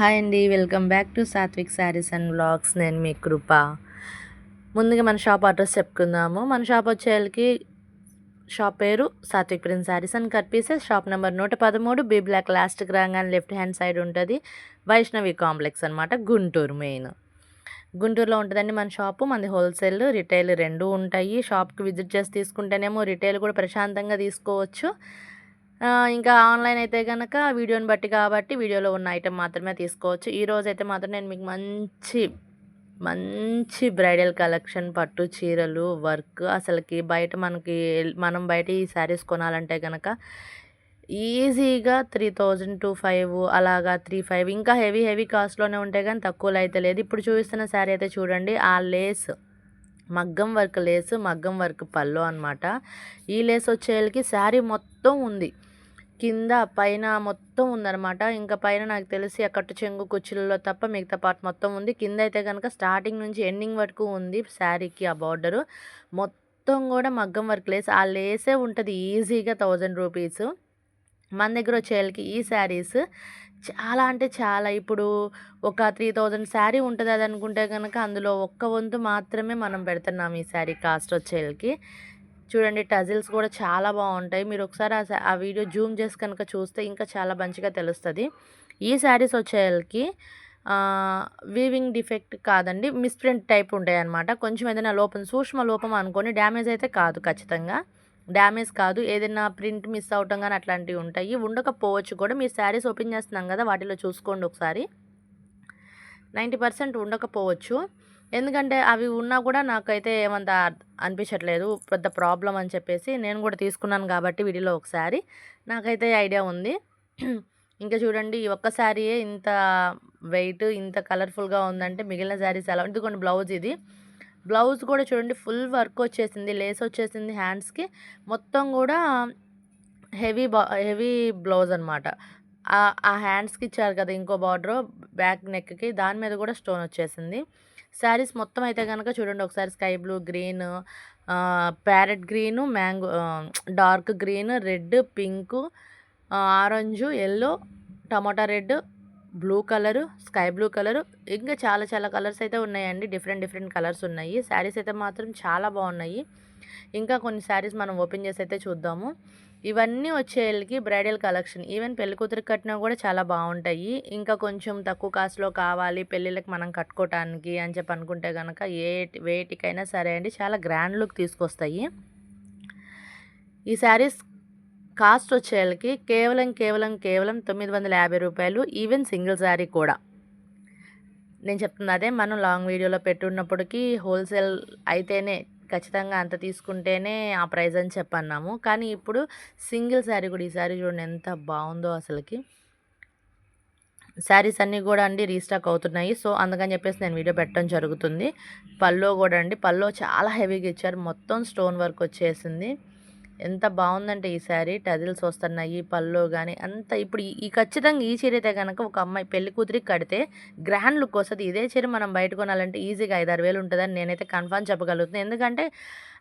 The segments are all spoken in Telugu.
హాయ్ అండి welcome back to Satvik saris and vlogs. నేను మీ కృప. ముందుగా మన షాప్ అడ్రస్ చెప్పుకుందాము. మన షాప్ వచ్చేళ్ళకి షాప్ పేరు Satvik Prince saris and cut pieces. Shop number నూట పదమూడు బీ బ్లాక్ లాస్ట్కి రాగానే లెఫ్ట్ హ్యాండ్ సైడ్ ఉంటుంది. వైష్ణవి కాంప్లెక్స్ అనమాట గుంటూరు మెయిన్. గుంటూరులో ఉంటుందండి మన షాపు. మనది హోల్సేల్ రిటైల్ రెండు ఉంటాయి. షాప్కి విజిట్ చేసి తీసుకుంటేనేమో రిటైల్ కూడా ప్రశాంతంగా తీసుకోవచ్చు. ఇంకా ఆన్లైన్ అయితే కనుక వీడియోని బట్టి కాబట్టి వీడియోలో ఉన్న ఐటెం మాత్రమే తీసుకోవచ్చు. ఈ రోజు అయితే మాత్రం నేను మీకు మంచి మంచి బ్రైడల్ కలెక్షన్ పట్టు చీరలు వర్క్. అసలుకి బయట మనకి మనం బయట ఈ శారీస్ కొనాలంటే కనుక ఈజీగా త్రీ థౌజండ్ టూ ఫైవ్ అలాగా త్రీ ఫైవ్. ఇంకా హెవీ హెవీ కాస్ట్లోనే ఉంటాయి కానీ తక్కువలో అయితే లేదు. ఇప్పుడు చూపిస్తున్న శారీ అయితే చూడండి. ఆ లేస్ మగ్గం వర్క్ లేస్ మగ్గం వర్క్ పళ్ళు అనమాట ఈ లేస్ వచ్చేళ్ళకి శారీ మొత్తం ఉంది. కింద పైన మొత్తం ఉందన్నమాట. ఇంకా పైన నాకు తెలిసి ఆ కట్టు చెంగు కుచ్చులలో తప్ప మిగతా పార్ట్ మొత్తం ఉంది. కింద అయితే కనుక స్టార్టింగ్ నుంచి ఎండింగ్ వరకు ఉంది శారీకి ఆ బార్డరు. మొత్తం కూడా మగ్గం వర్క్ లేస్. ఆ లేసే ఉంటుంది ఈజీగా థౌజండ్ రూపీస్. మన దగ్గర వచ్చేళ్ళకి ఈ శారీస్ చాలా అంటే చాలా. ఇప్పుడు ఒక త్రీ థౌజండ్ శారీ ఉంటుంది అది అనుకుంటే కనుక అందులో ఒక్క వంతు మాత్రమే మనం పెడుతున్నాం ఈ శారీ కాస్ట్ వచ్చేళ్ళకి చూడండి టజిల్స్ కూడా చాలా బాగుంటాయి. మీరు ఒకసారి ఆ వీడియో జూమ్ చేసి కనుక చూస్తే ఇంకా చాలా మంచిగా తెలుస్తుంది. ఈ శారీస్ వచ్చేళ్ళకి వీవింగ్ డిఫెక్ట్ కాదండి మిస్ప్రింట్ టైప్ ఉంటాయి అనమాట కొంచెం ఏదైనా లోపం సూక్ష్మ లోపం అనుకొని డ్యామేజ్ అయితే కాదు ఖచ్చితంగా. డ్యామేజ్ కాదు. ఏదైనా ప్రింట్ మిస్ అవటం కానీ అట్లాంటివి ఉంటాయి. ఉండకపోవచ్చు కూడా. మీరు శారీస్ ఓపెన్ చేస్తున్నాం కదా వాటిలో చూసుకోండి ఒకసారి. నైంటీ పర్సెంట్ ఉండకపోవచ్చు. ఎందుకంటే అవి ఉన్నా కూడా నాకైతే ఏమంత అనిపించట్లేదు. పెద్ద ప్రాబ్లం అని చెప్పేసి నేను కూడా తీసుకున్నాను కాబట్టి వీడియోలో ఒకసారి. నాకైతే ఐడియా ఉంది. ఇంకా చూడండి ఈ ఒక్క శారీయే ఇంత వెయిట్ ఇంత కలర్ఫుల్గా ఉందంటే మిగిలిన శారీస్ ఎలా ఇదిగోండి బ్లౌజ్ ఇది. బ్లౌజ్ కూడా చూడండి ఫుల్ వర్క్ వచ్చేసింది లేస్ వచ్చేసింది హ్యాండ్స్కి. మొత్తం కూడా హెవీ బా హెవీ బ్లౌజ్ అనమాట ఆ హ్యాండ్స్కి ఇచ్చారు కదా ఇంకో బార్డర్ బ్యాక్ నెక్కి దాని మీద కూడా స్టోన్ వచ్చేసింది. శారీస్ మొత్తం అయితే కనుక చూడండి. ఒకసారి sky blue green parrot green mango dark green red pink orange yellow tomato red blue colour sky blue colour. ఇంకా చాలా చాలా కలర్స్ అయితే ఉన్నాయండి. డిఫరెంట్ డిఫరెంట్ కలర్స్ ఉన్నాయి. శారీస్ అయితే మాత్రం చాలా బాగున్నాయి. ఇంకా కొన్ని శారీస్ మనం ఓపెన్ చేసి అయితే చూద్దాము. ఇవన్నీ వచ్చేళ్ళకి బ్రైడల్ కలెక్షన్. ఈవెన్ పెళ్ళి కూతురికి కట్టినా కూడా చాలా బాగుంటాయి. ఇంకా కొంచెం తక్కువ కాస్ట్లో కావాలి పెళ్ళిళ్ళకి మనం కట్టుకోవటానికి అని చెప్పి అనుకుంటే కనుక ఏ వేటికైనా సరే అండి చాలా గ్రాండ్ లుక్ తీసుకొస్తాయి. ఈ శారీస్ కాస్ట్ వచ్చేళ్ళకి కేవలం కేవలం కేవలం తొమ్మిది వందల యాభై రూపాయలు. ఈవెన్ సింగిల్ శారీ కూడా. నేను చెప్తున్నదే అదే మనం లాంగ్ వీడియోలో పెట్టున్నప్పటికీ హోల్సేల్ అయితేనే ఖచ్చితంగా అంత తీసుకుంటేనే ఆ ప్రైస్ అని చెప్పన్నాము. కానీ ఇప్పుడు సింగిల్ శారీ కూడా ఈ శారీ చూడండి ఎంత బాగుందో అసలుకి. శారీస్ అన్నీ కూడా అండి రీస్టాక్ అవుతున్నాయి. సో అందుకని చెప్పేసి నేను వీడియో పెట్టడం జరుగుతుంది. పల్లో కూడా అండి. పల్లో చాలా హెవీగా ఇచ్చారు. మొత్తం స్టోన్ వర్క్ వచ్చేసింది. ఎంత బాగుందంటే ఈ శారీ. టజిల్స్ వస్తున్నాయి పళ్ళు కానీ అంత ఇప్పుడు ఈ- ఖచ్చితంగా ఈ చీర అయితే కనుక ఒక అమ్మాయి పెళ్ళి కూతురికి కడితే గ్రాండ్ లుక్ వస్తుంది. ఇదే చీర మనం బయట కొనాలంటే ఈజీగా ఐదారు వేలు ఉంటుందని నేనైతే కన్ఫర్మ్ చెప్పగలుగుతున్నాను ఎందుకంటే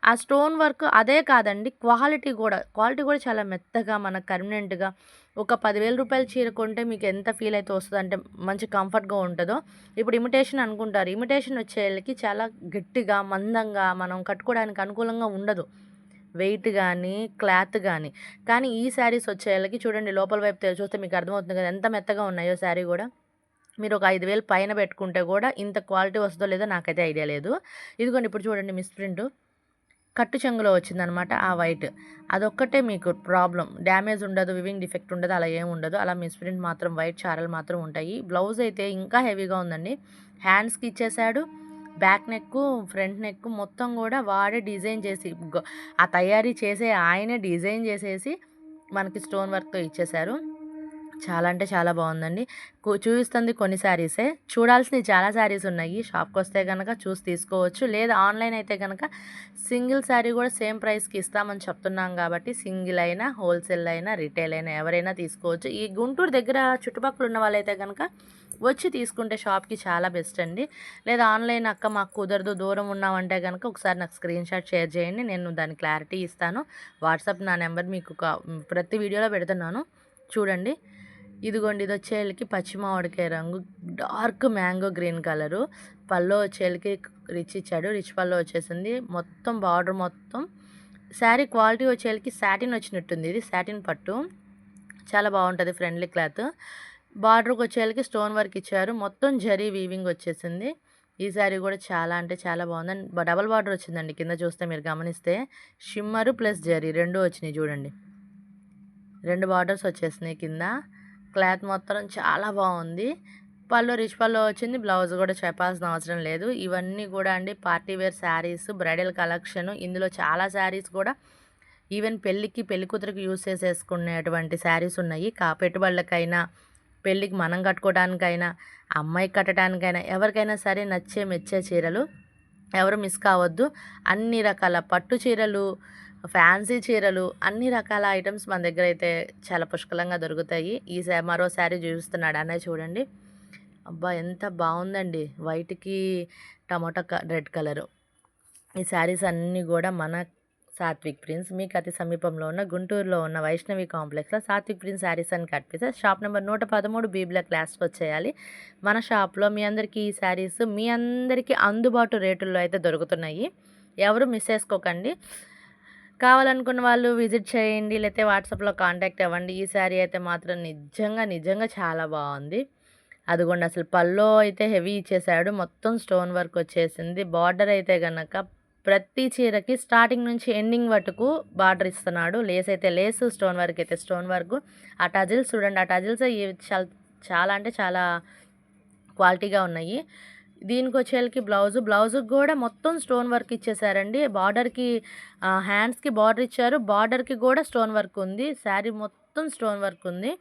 ఆ స్టోన్ వర్క్ అదే కాదండి క్వాలిటీ కూడా. క్వాలిటీ కూడా చాలా మెత్తగా మనకు కర్మినెంట్గా ఒక పదివేల రూపాయల చీర కొంటే మీకు ఎంత ఫీల్ అయితే వస్తుంది అంటే మంచి కంఫర్ట్గా ఉంటుందో. ఇప్పుడు ఇమిటేషన్ అనుకుంటారు. ఇమిటేషన్ వచ్చేళ్ళకి చాలా గట్టిగా మందంగా మనం కట్టుకోవడానికి అనుకూలంగా ఉండదు. వెయిట్ కానీ క్లాత్ కానీ కానీ ఈ శారీస్ వచ్చేళ్ళకి చూడండి లోపల వైపు చూస్తే మీకు అర్థమవుతుంది కదా ఎంత మెత్తగా ఉన్నాయో శారీ కూడా. మీరు ఒక ఐదు వేలు పైన పెట్టుకుంటే కూడా ఇంత క్వాలిటీ వస్తుందో లేదో నాకైతే ఐడియా లేదు. ఇదిగోండి ఇప్పుడు చూడండి మిస్ ప్రింట్. కట్టు చెంగులో వచ్చిందనమాట ఆ వైట్. అదొక్కటే మీకు ప్రాబ్లం. డ్యామేజ్ ఉండదు వివింగ్ డిఫెక్ట్ ఉండదు అలా ఏమి ఉండదు. అలా మిస్ ప్రింట్ మాత్రం వైట్ చారలు మాత్రం ఉంటాయి. బ్లౌజ్ అయితే ఇంకా హెవీగా ఉందండి. హ్యాండ్స్కి ఇచ్చేసాడు బ్యాక్ నెక్ ఫ్రంట్ నెక్ మొత్తం కూడా వాడే డిజైన్ చేసి ఆ తయారీ చేసే ఆయనే డిజైన్ చేసేసి మనకి స్టోన్ వర్క్తో ఇచ్చేశారు. చాలా అంటే చాలా బాగుందండి. చూపిస్తుంది కొన్ని శారీసే చూడాల్సినవి చాలా శారీస్ ఉన్నాయి. షాప్కి వస్తే కనుక చూసి తీసుకోవచ్చు. లేదా ఆన్లైన్ అయితే కనుక సింగిల్ శారీ కూడా సేమ్ ప్రైస్కి ఇస్తామని చెప్తున్నాం కాబట్టి సింగిల్ అయినా హోల్సేల్ అయినా రిటైల్ అయినా ఎవరైనా తీసుకోవచ్చు. ఈ గుంటూరు దగ్గర చుట్టుపక్కల ఉన్న వాళ్ళైతే కనుక వచ్చి తీసుకుంటే షాప్కి చాలా బెస్ట్ అండి. లేదా ఆన్లైన్ అక్క మాకు కుదరదు దూరం ఉన్నామంటే కనుక ఒకసారి నాకు స్క్రీన్ షాట్ షేర్ చేయండి. నేను దాని క్లారిటీ ఇస్తాను. వాట్సాప్ నా నెంబర్ మీకు ప్రతి వీడియోలో పెడుతున్నాను. చూడండి. ఇదిగోండి ఇది వచ్చేళ్ళకి పచ్చి మామిడికాయ రంగు డార్క్ మ్యాంగో గ్రీన్ కలరు. పళ్ళు వచ్చేళ్ళకి రిచ్ ఇచ్చాడు. రిచ్ పళ్ళు వచ్చేసింది. మొత్తం బార్డర్ మొత్తం శారీ క్వాలిటీ వచ్చేళ్ళకి సాటిన్ వచ్చినట్టుంది. ఇది సాటిన్ పట్టు. చాలా బాగుంటుంది ఫ్రెండ్లీ క్లాత్. బార్డర్కి వచ్చేళ్ళకి స్టోన్ వర్క్ ఇచ్చారు. మొత్తం జరీ వీవింగ్ వచ్చేసింది. ఈ శారీ కూడా చాలా అంటే చాలా బాగుంది. డబల్ బార్డర్ వచ్చిందండి. కింద చూస్తే మీరు గమనిస్తే షిమ్మరు ప్లస్ జరీ రెండు వచ్చినాయి చూడండి. రెండు బార్డర్స్ వచ్చేసినాయి కింద. క్లాత్ మొత్తం చాలా బాగుంది. పళ్ళు రిచ్ పళ్ళు వచ్చింది. బ్లౌజ్ కూడా చెప్పాల్సిన అవసరం లేదు. ఇవన్నీ కూడా అండి party wear saris bridal collection. ఇందులో చాలా శారీస్ కూడా ఈవెన్ పెళ్ళికి పెళ్ళి కూతురికి యూస్ చేసేసుకునేటువంటి శారీస్ ఉన్నాయి. కా పెట్టుబడులకైనా పెళ్ళికి మనం కట్టుకోవడానికైనా అమ్మాయికి కట్టడానికైనా ఎవరికైనా సరే నచ్చే మెచ్చే చీరలు. ఎవరు మిస్ కావద్దు. అన్ని రకాల పట్టు చీరలు ఫ్యాన్సీ చీరలు అన్ని రకాల ఐటమ్స్ మన దగ్గర అయితే చాలా పుష్కలంగా దొరుకుతాయి. ఈ సా మరో శారీ చూపిస్తున్నాడు అన్నయ్య చూడండి. అబ్బా ఎంత బాగుందండి. వైట్కి టమాటా రెడ్ కలరు. ఈ శారీస్ అన్నీ కూడా మన సాత్విక్ ప్రిన్స్. మీకు అతి సమీపంలో ఉన్న గుంటూరులో ఉన్న వైష్ణవి కాంప్లెక్స్లో సాత్విక్ ప్రిన్స్ శారీస్ అని కనిపిస్తే షాప్ నెంబర్ నూట పదమూడు బీ బ్లాక్ క్లాస్కి వచ్చేయాలి. మన షాప్లో మీ అందరికీ ఈ శారీస్ మీ అందరికీ అందుబాటు రేటుల్లో అయితే దొరుకుతున్నాయి. ఎవరు మిస్ చేసుకోకండి. కావాలనుకున్న వాళ్ళు విజిట్ చేయండి లేకపోతే వాట్సాప్లో కాంటాక్ట్ అవ్వండి. ఈ శారీ అయితే మాత్రం నిజంగా నిజంగా చాలా బాగుంది. అదిగోండి అసలు పల్లో అయితే హెవీ ఇచ్చేసాడు. మొత్తం స్టోన్ వర్క్ వచ్చేసింది. బార్డర్ అయితే కనుక ప్రతి చీరకి స్టార్టింగ్ నుంచి ఎండింగ్ వరకు బార్డర్ ఇస్తున్నాడు. లేస్ అయితే లేస్ స్టోన్ వర్క్ అయితే స్టోన్ వర్క్. ఆ టజిల్స్ చూడండి ఆ టజిల్స్ చాలా చాలా అంటే చాలా క్వాలిటీగా ఉన్నాయి. దీనికి వచ్చేళ్ళకి బ్లౌజ్. బ్లౌజ్కి కూడా మొత్తం స్టోన్ వర్క్ ఇచ్చేసారండి. బార్డర్కి హ్యాండ్స్కి బార్డర్ ఇచ్చారు. బార్డర్కి కూడా స్టోన్ వర్క్ ఉంది. శారీ మొత్తం స్టోన్ వర్క్ ఉంది.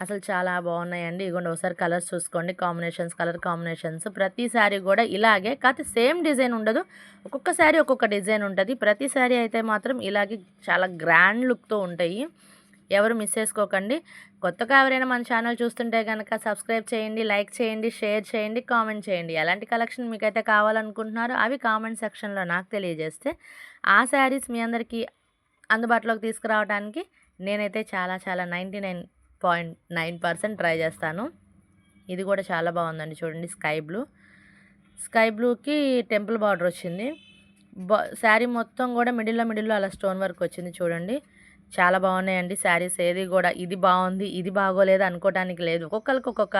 అసలు చాలా బాగున్నాయండి. ఇగోండి ఒకసారి కలర్స్ చూసుకోండి. Combinations colour combinations. ప్రతి శారీ కూడా ఇలాగే. కాకపోతే సేమ్ డిజైన్ ఉండదు. ఒక్కొక్క శారీ ఒక్కొక్క డిజైన్ ఉంటుంది. ప్రతి శారీ అయితే మాత్రం ఇలాగే చాలా గ్రాండ్ లుక్తో ఉంటాయి. ఎవరు మిస్ చేసుకోకండి. కొత్తగా ఎవరైనా మన ఛానల్ చూస్తుంటే కనుక సబ్స్క్రైబ్ చేయండి లైక్ చేయండి షేర్ చేయండి కామెంట్ చేయండి. ఎలాంటి కలెక్షన్ మీకైతే కావాలనుకుంటున్నారో అవి కామెంట్ సెక్షన్లో నాకు తెలియజేస్తే ఆ శారీస్ మీ అందరికీ అందుబాటులోకి తీసుకురావడానికి నేనైతే చాలా చాలా ninety nine point nine percent try చేస్తాను. ఇది కూడా చాలా బాగుందండి చూడండి స్కై బ్లూ. స్కై బ్లూకి టెంపుల్ బార్డర్ వచ్చింది. బా శారీ మొత్తం కూడా మిడిల్లో మిడిల్లో అలా స్టోన్ వర్క్ వచ్చింది చూడండి. చాలా బాగున్నాయండి శారీస్. ఏది కూడా ఇది బాగుంది ఇది బాగోలేదు అనుకోవడానికి లేదు. ఒక్కొక్కరికి ఒక్కొక్క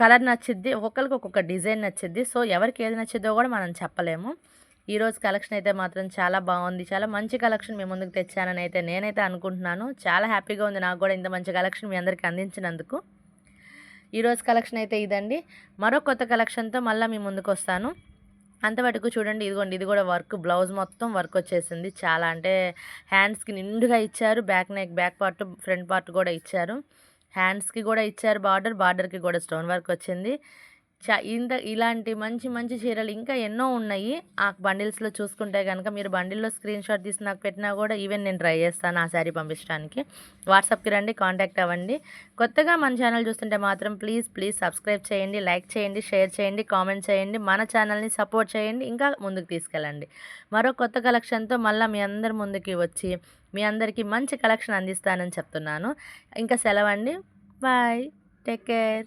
కలర్ నచ్చిద్ది ఒక్కొక్కరికి ఒక్కొక్క డిజైన్ నచ్చిద్ది. సో ఎవరికి ఏది నచ్చిద్దో కూడా మనం చెప్పలేము. ఈరోజు కలెక్షన్ అయితే మాత్రం చాలా బాగుంది. చాలా మంచి కలెక్షన్ మీ ముందుకు తెచ్చానని అయితే నేనైతే అనుకుంటున్నాను. చాలా హ్యాపీగా ఉంది నాకు కూడా ఇంత మంచి కలెక్షన్ మీ అందరికీ అందించినందుకు. ఈరోజు కలెక్షన్ అయితే ఇదండి. మరో కొత్త కలెక్షన్తో మళ్ళీ మీ ముందుకు వస్తాను. అంతవరకు చూడండి ఇదిగోండి ఇది కూడా వర్క్. బ్లౌజ్ మొత్తం వర్క్ వచ్చేసింది. చాలా అంటే హ్యాండ్స్కి నిండుగా ఇచ్చారు. Back neck back part front part కూడా ఇచ్చారు. హ్యాండ్స్కి కూడా ఇచ్చారు బార్డర్. బార్డర్కి కూడా స్టోన్ వర్క్ వచ్చింది. చ ఇంత ఇలాంటి మంచి మంచి చీరలు ఇంకా ఎన్నో ఉన్నాయి. ఆ బండిల్స్లో చూసుకుంటే కనుక మీరు బండిల్లో స్క్రీన్ షాట్ తీసి నాకు పెట్టినా కూడా ఈవెన్ నేను ట్రై చేస్తాను ఆ శారీ పంపించడానికి. వాట్సాప్కి రండి కాంటాక్ట్ అవ్వండి. కొత్తగా మన ఛానల్ చూస్తుంటే మాత్రం ప్లీజ్ ప్లీజ్ సబ్స్క్రైబ్ చేయండి లైక్ చేయండి షేర్ చేయండి కామెంట్ చేయండి మన ఛానల్ని సపోర్ట్ చేయండి ఇంకా ముందుకు తీసుకెళ్ళండి. మరో కొత్త కలెక్షన్తో మళ్ళీ మీ అందరి ముందుకి వచ్చి మీ అందరికీ మంచి కలెక్షన్ అందిస్తానని చెప్తున్నాను. ఇంకా సెలవండి. బాయ్. Take care.